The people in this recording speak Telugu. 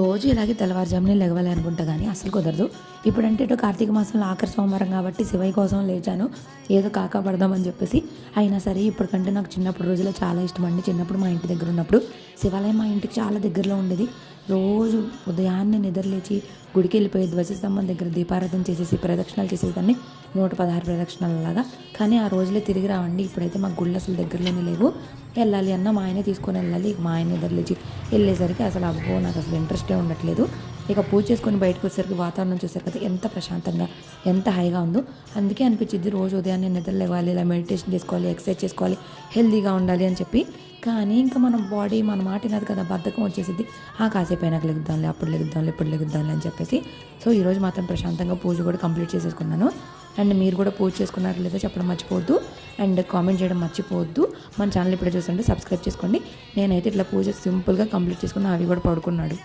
రోజు ఇలాగే తెల్లవారుజామునే లెగవాలి అనుకుంటా కానీ అసలు కుదరదు. ఇప్పుడంటే ఇటు కార్తీక మాసంలో ఆఖరి సోమవారం కాబట్టి శివయ్య కోసం లేచాను. ఏదో కాకా పడదామని చెప్పేసి. అయినా సరే ఇప్పటికంటే నాకు చిన్నప్పుడు రోజుల్లో చాలా ఇష్టం అండి. చిన్నప్పుడు మా ఇంటి దగ్గర ఉన్నప్పుడు శివాలయం మా ఇంటికి చాలా దగ్గరలో ఉండేది. రోజు ఉదయాన్నే నిద్రలేచి గుడికి వెళ్ళిపోయి ధ్వజస్తంభం దగ్గర దీపారాధన చేసేసి ప్రదక్షిణాలు చేసేదాన్ని నూట పదహారు ప్రదక్షిణలలాగా. కానీ ఆ రోజులే తిరిగి రావండి. ఇప్పుడైతే మా గుళ్ళు అసలు దగ్గరలోనే లేవు. వెళ్ళాలి అన్న మా ఆయనే తీసుకొని వెళ్ళాలి. మా ఆయన నిద్రలేచి వెళ్ళేసరికి అసలు అబ్బో నాకు అసలు ఇంట్రెస్టే ఉండట్లేదు. ఇక పూజ చేసుకొని బయటకు వచ్చేసరికి వాతావరణం చూసారు కదా ఎంత ప్రశాంతంగా ఎంత హైగా ఉందో. అందుకే అనిపించింది రోజు ఉదయాన్నే నిద్ర లేవాలి ఇలా మెడిటేషన్ చేసుకోవాలి ఎక్సర్సైజ్ చేసుకోవాలి హెల్దీగా ఉండాలి అని చెప్పి. కానీ ఇంకా మన బాడీ మన మాట వినదు కదా బద్ధకం వచ్చేసింది ఆ కాసేపు అయినాక లెగుద్దాంలే అప్పుడు లెగుద్దాంలే ఇప్పుడు లెగుద్దాంలే అని చెప్పి. చెప్పేసి. సో ఈరోజు మాత్రం ప్రశాంతంగా పూజ కూడా కంప్లీట్ చేసేసుకున్నాను. అండ్ మీరు కూడా పూజ చేసుకున్నారో లేదో చెప్పడం మర్చిపోవద్దు. అండ్ కామెంట్ చేయడం మర్చిపోవద్దు. మన ఛానల్ ఇప్పుడే చూస్తుంటే సబ్స్క్రైబ్ చేసుకోండి. నేనైతే ఇట్లా పూజ సింపుల్గా కంప్లీట్ చేసుకున్నా అవి కూడా పడుకున్నాడు.